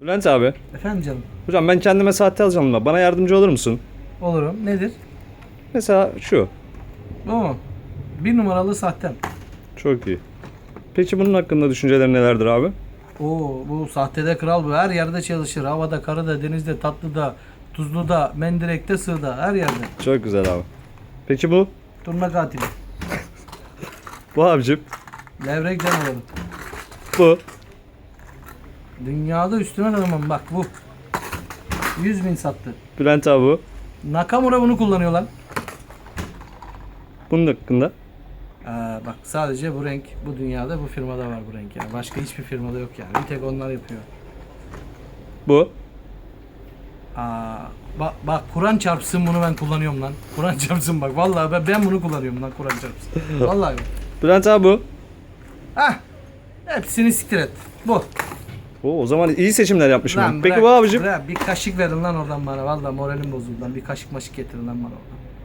Bülent abi. Efendim canım. Hocam ben kendime sahte alacağım da bana yardımcı olur musun? Olurum. Nedir? Mesela şu. Mu? Bir numaralı sahtem. Çok iyi. Peki bunun hakkında düşüncelerin nelerdir abi? Oo bu sahtede kral bu. Her yerde çalışır. Havada, karada, denizde, tatlıda, tuzluda, mendirekte, sığda. Her yerde. Çok güzel abi. Peki bu? Turna katili. Bu abicim. Levrek canavarı. Bu. Dünyada üstüne tanımam bak bu. 100 bin sattı. Bülent abi bu. Nakamura bunu kullanıyor lan. Bunun hakkında. Aa, bak sadece bu renk bu dünyada bu firmada var bu renk yani. Başka hiçbir firmada yok yani. Bir tek onlar yapıyor. Bu. Aa, bak bak Kur'an çarpsın bunu ben kullanıyorum lan. Kur'an çarpsın bak. Vallahi ben, ben bunu kullanıyorum lan Kur'an çarpsın. Vallahi. Bülent abi bu. Hah. Hepsini siktir et. Bu. Oo, o zaman iyi seçimler yapmışım. ben. Lan Peki bırak, bu abicim. bırak. bir kaşık verin lan oradan bana. Vallahi moralim bozuldu lan. Bir kaşık maşık getirin lan bana oradan.